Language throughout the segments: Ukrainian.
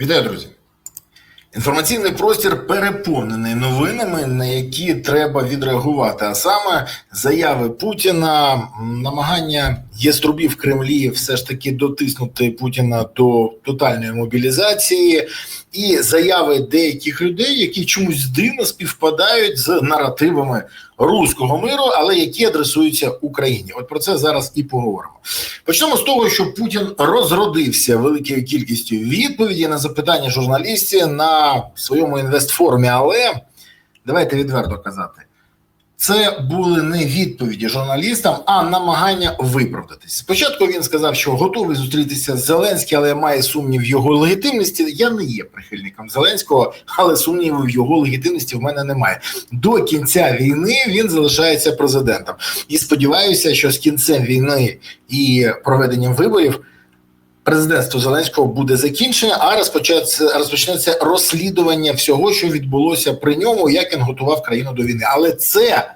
Вітаю, друзі! Інформаційний простір переповнений новинами, на які треба відреагувати. А саме заяви Путіна, намагання єструбів в Кремлі все ж таки дотиснути Путіна до тотальної мобілізації, і заяви деяких людей, які чомусь дивно співпадають з наративами руського миру, але які адресуються Україні. От про це зараз і поговоримо. Почнемо з того, що Путін розродився великою кількістю відповідей на запитання журналістів на своєму інвестфорумі. Але давайте відверто казати. Це були не відповіді журналістам, а намагання виправдатись. Спочатку він сказав, що готовий зустрітися з Зеленським, але має сумнів в його легітимності. Я не є прихильником Зеленського, але сумнівів в його легітимності в мене немає. До кінця війни він залишається президентом. І сподіваюся, що з кінцем війни і проведенням виборів президентство Зеленського буде закінчене, а розпочнеться, розпочнеться розслідування всього, що відбулося при ньому, як він готував країну до війни. Але це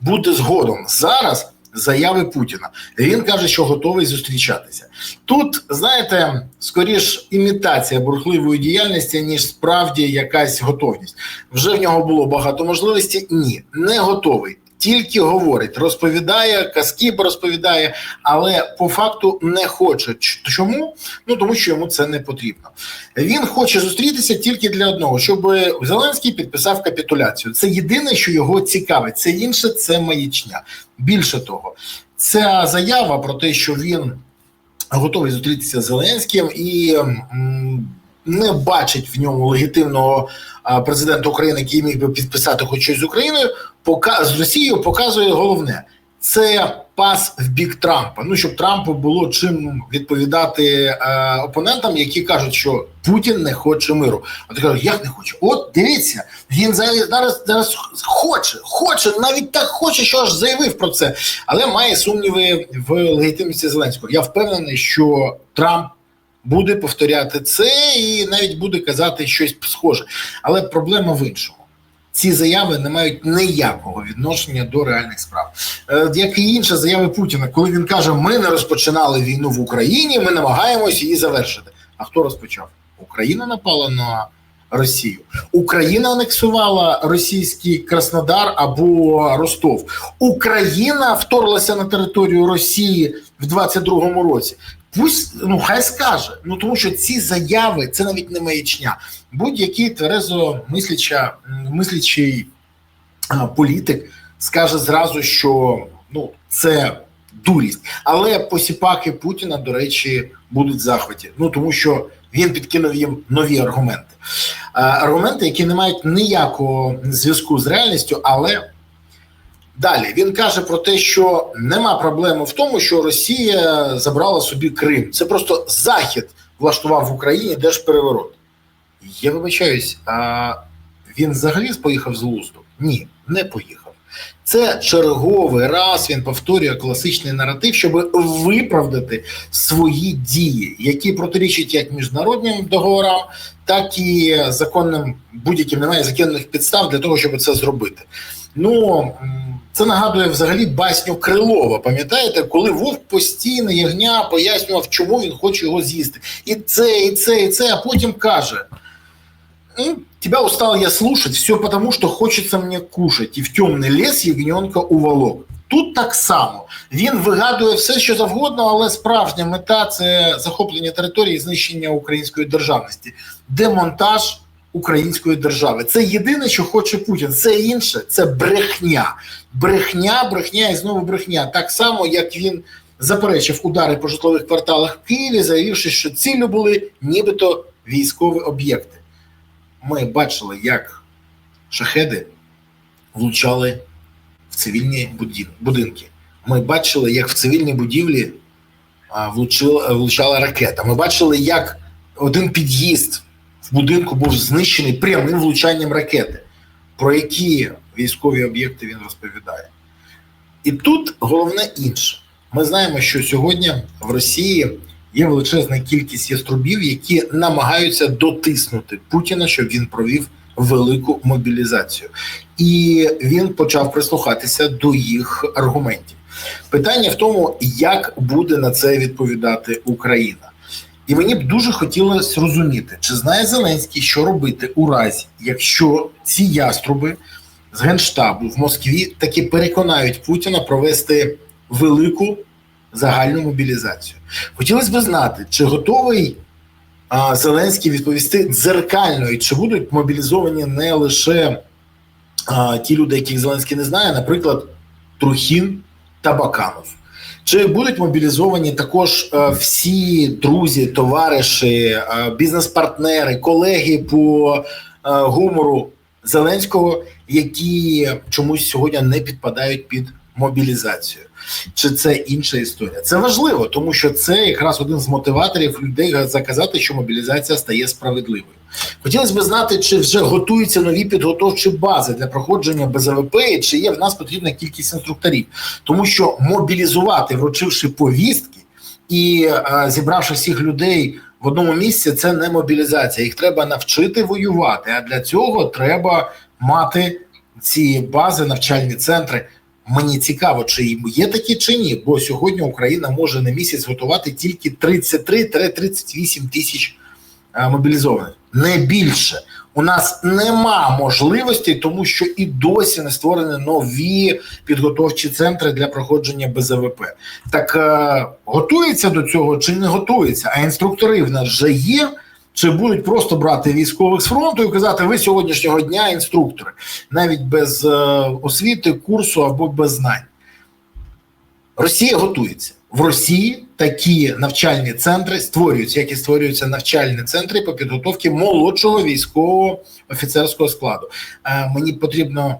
буде згодом зараз. Заяви Путіна він каже, що готовий зустрічатися тут. Знаєте, скоріш імітація бурхливої діяльності ніж справді якась готовність. Вже в нього було багато можливостей. Ні, не готовий. Тільки говорить, розповідає, казки розповідає, але по факту не хоче. Чому? Ну тому що йому це не потрібно. Він хоче зустрітися тільки для одного, щоб Зеленський підписав капітуляцію. Це єдине, що його цікавить. Це інше, це маячня. Більше того, ця заява про те, що він готовий зустрітися з Зеленським і не бачить в ньому легітимного президента України, який міг би підписати хоч щось з Україною, пока з Росією показує головне. Це пас в бік Трампа. Ну щоб Трампу було чим відповідати е, опонентам, які кажуть, що Путін не хоче миру. А ти кажуть, як не хоче? От дивіться, він зараз, зараз хоче, хоче, навіть так хоче, що аж заявив про це, але має сумніви в легітимності Зеленського. Я впевнений, що Трамп. Буде повторяти це і навіть буде казати щось схоже, але проблема в іншому ці заяви не мають ніякого відношення до реальних справ, е, як і інші заяви Путіна, коли він каже: Ми не розпочинали війну в Україні, ми намагаємося її завершити. А хто розпочав? Україна напала на Росію. Україна анексувала російський Краснодар або Ростов. Україна вторглася на територію Росії в 22-му році. Пусть ну хай скаже. Ну тому що ці заяви це навіть не маячня. Будь-який тверезо мисляча мислячий політик скаже зразу, що ну це дурість. Але посіпаки Путіна, до речі, будуть в захваті. Ну тому що він підкинув їм нові аргументи. Аргументи, які не мають ніякого зв'язку з реальністю, але. Далі він каже про те, що нема проблеми в тому, що Росія забрала собі Крим. Це просто Захід влаштував в Україні держпереворот. Я вибачаюсь, а він взагалі поїхав з глузду? Ні, не поїхав. Це черговий раз він повторює класичний наратив, щоб виправдати свої дії, які протирічать як міжнародним договорам, так і законним будь-яким немає законних підстав для того, щоб це зробити. Ну це нагадує взагалі басню Крилова. Пам'ятаєте, коли вовк постійно ягня пояснював, чому він хоче його з'їсти, і це, і це, і це, а потім каже. Тебя устал я слушать, все потому, что хочеться мені кушать, і в темний ліс ягненка уволок. Тут так само він вигадує все, що завгодно, але справжня мета це захоплення території і знищення української державності, демонтаж української держави. Це єдине, що хоче Путін. Це інше, це брехня, брехня, брехня і знову брехня. Так само, як він заперечив удари по житлових кварталах в Києві, заявивши, що ціллю були нібито військові об'єкти. Ми бачили, як шахеди влучали в цивільні будинки. Ми бачили, як в цивільні будівлі влучила, влучала ракета. Ми бачили, як один під'їзд в будинку був знищений прямим влучанням ракети, про які військові об'єкти він розповідає. І тут головне інше. Ми знаємо, що сьогодні в Росії є величезна кількість яструбів, які намагаються дотиснути Путіна, щоб він провів велику мобілізацію, і він почав прислухатися до їх аргументів. Питання в тому, як буде на це відповідати Україна. І мені б дуже хотілося розуміти, чи знає Зеленський, що робити у разі, якщо ці яструби з генштабу в Москві таки переконають Путіна провести велику загальну мобілізацію. Хотілося б знати, чи готовий а, Зеленський відповісти дзеркально, і чи будуть мобілізовані не лише а, ті люди, яких Зеленський не знає, наприклад, Трухін та Баканов. Чи будуть мобілізовані також е, всі друзі, товариші, е, бізнес-партнери, колеги по е, гумору Зеленського, які чомусь сьогодні не підпадають під мобілізацію? Чи це інша історія? Це важливо, тому що це якраз один з мотиваторів людей заказати, що мобілізація стає справедливою. Хотілося б знати, чи вже готуються нові підготовчі бази для проходження БЗВП, і чи є в нас потрібна кількість інструкторів, тому що мобілізувати, вручивши повістки і е, зібравши всіх людей в одному місці, це не мобілізація. Їх треба навчити воювати. А для цього треба мати ці бази, навчальні центри. Мені цікаво, чи є такі чи ні, бо сьогодні Україна може на місяць готувати тільки 33-38 тисяч е, мобілізованих, не більше. У нас нема можливості, тому що і досі не створені нові підготовчі центри для проходження БЗВП. Так е, готується до цього чи не готується? А інструктори в нас вже є. Чи будуть просто брати військових з фронту і казати, ви сьогоднішнього дня інструктори, навіть без е, освіти, курсу або без знань? Росія готується. В Росії такі навчальні центри створюються, як і створюються навчальні центри по підготовці молодшого військового офіцерського складу. Е, мені потрібно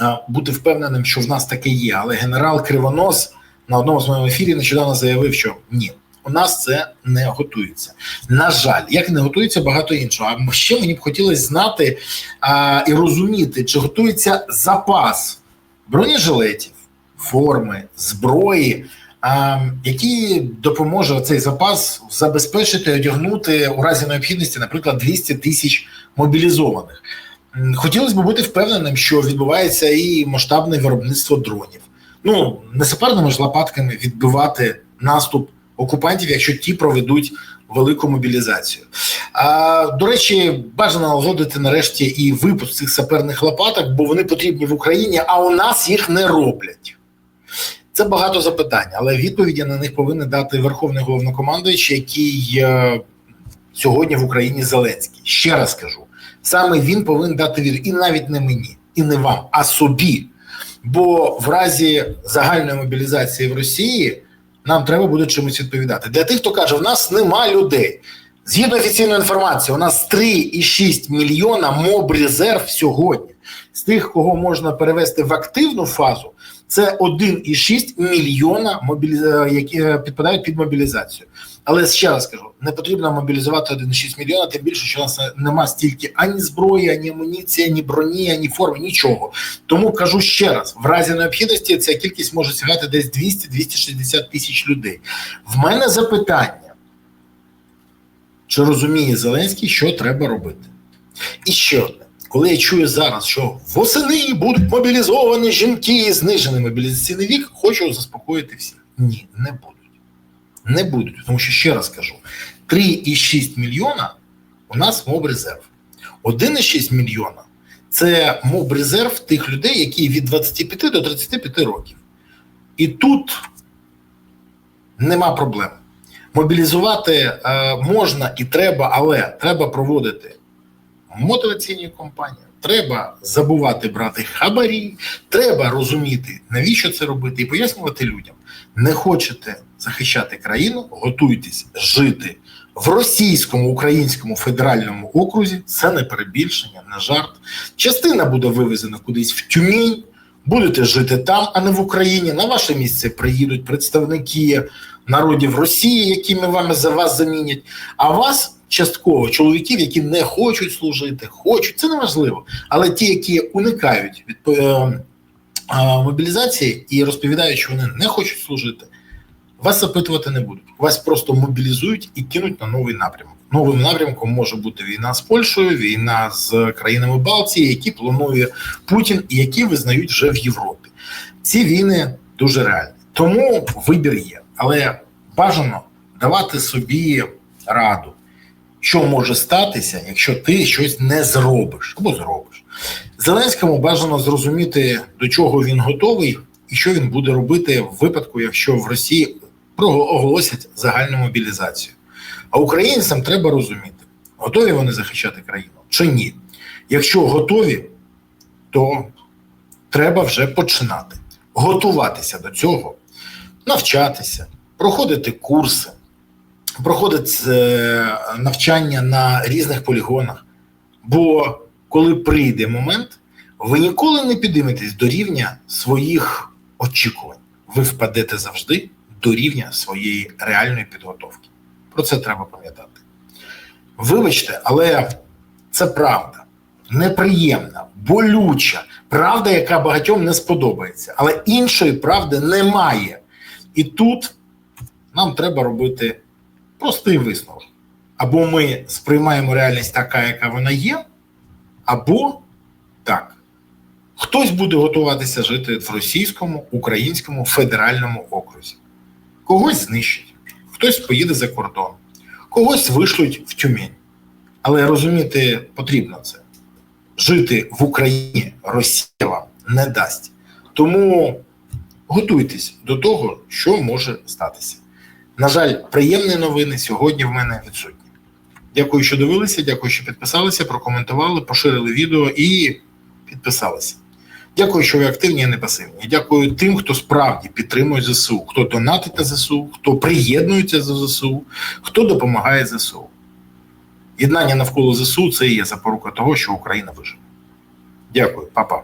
е, бути впевненим, що в нас таке є. Але генерал Кривонос на одному з моєму ефірі нещодавно заявив, що ні. У нас це не готується. На жаль, як не готується багато іншого. А ще мені б хотілося знати а, і розуміти, чи готується запас бронежилетів, форми, зброї, а, який допоможе цей запас забезпечити, одягнути у разі необхідності, наприклад, 200 тисяч мобілізованих. Хотілося б бути впевненим, що відбувається і масштабне виробництво дронів. Ну не саперними ж лопатками відбивати наступ окупантів, якщо ті проведуть велику мобілізацію. А, До речі, бажано налагодити нарешті і випуск цих саперних лопаток, бо вони потрібні в Україні, а у нас їх не роблять. Це багато запитань, але відповіді на них повинен дати Верховний головнокомандуючий, який е, сьогодні в Україні Зеленський. Ще раз кажу: саме він повинен дати від і навіть не мені, і не вам, а собі. Бо в разі загальної мобілізації в Росії нам треба буде чимось відповідати. Для тих, хто каже, в нас нема людей. Згідно офіційної інформації, у нас 3,6 мільйона мобрезерв сьогодні. З тих, кого можна перевести в активну фазу, це 1,6 мільйона мобіліз... які підпадають під мобілізацію. Але ще раз кажу: не потрібно мобілізувати 1,6 мільйона, тим більше, що у нас нема стільки ані зброї, ані амуніції, ані броні, ані форми, нічого. Тому кажу ще раз: в разі необхідності ця кількість може сягати десь 200-260 тисяч людей. В мене запитання. Чи розуміє Зеленський, що треба робити? І ще одне, коли я чую зараз, що восени будуть мобілізовані жінки і знижений мобілізаційний вік, хочу заспокоїти всіх. Ні, не будуть. Не будуть, тому що ще раз кажу: 3,6 мільйона у нас мобрезерв. 1,6 мільйона це мобрезерв тих людей, які від 25 до 35 років. І тут нема проблем. Мобілізувати е, можна і треба, але треба проводити мотиваційні кампанії. Треба забувати брати хабарі, треба розуміти, навіщо це робити, і пояснювати людям: не хочете захищати країну, готуйтесь жити в російському українському федеральному окрузі. Це не перебільшення, не жарт. Частина буде вивезена кудись в Тюмінь. Будете жити там, а не в Україні. На ваше місце приїдуть представники народів Росії, якими вами за вас замінять. А вас частково чоловіків, які не хочуть служити, хочуть це неважливо. Але ті, які уникають від е, е, мобілізації і розповідають, що вони не хочуть служити, вас запитувати не будуть. Вас просто мобілізують і кинуть на новий напрямок. Новим напрямком може бути війна з Польщею, війна з країнами Балтії, які планує Путін і які визнають вже в Європі. Ці війни дуже реальні. Тому вибір є, але бажано давати собі раду, що може статися, якщо ти щось не зробиш або зробиш. Зеленському бажано зрозуміти, до чого він готовий і що він буде робити в випадку, якщо в Росії оголосять загальну мобілізацію. А українцям треба розуміти, готові вони захищати країну чи ні. Якщо готові, то треба вже починати готуватися до цього, навчатися, проходити курси, проходити е, навчання на різних полігонах. Бо коли прийде момент, ви ніколи не підійметесь до рівня своїх очікувань. Ви впадете завжди до рівня своєї реальної підготовки. Про це треба пам'ятати. Вибачте, але це правда неприємна, болюча, правда, яка багатьом не сподобається. Але іншої правди немає. І тут нам треба робити простий висновок. Або ми сприймаємо реальність така, яка вона є, або так. Хтось буде готуватися жити в російському, українському федеральному окрузі. Когось знищать, хтось поїде за кордон, когось вишлють в Тюмень. Але розуміти потрібно це. Жити в Україні Росія вам не дасть. Тому готуйтесь до того, що може статися. На жаль, приємні новини сьогодні в мене відсутні. Дякую, що дивилися. Дякую, що підписалися, прокоментували, поширили відео і підписалися. Дякую, що ви активні і не пасивні. Дякую тим, хто справді підтримує ЗСУ, хто донатить на ЗСУ, хто приєднується до ЗСУ, хто допомагає ЗСУ. Єднання навколо ЗСУ це і є запорука того, що Україна виживе. Дякую, папа.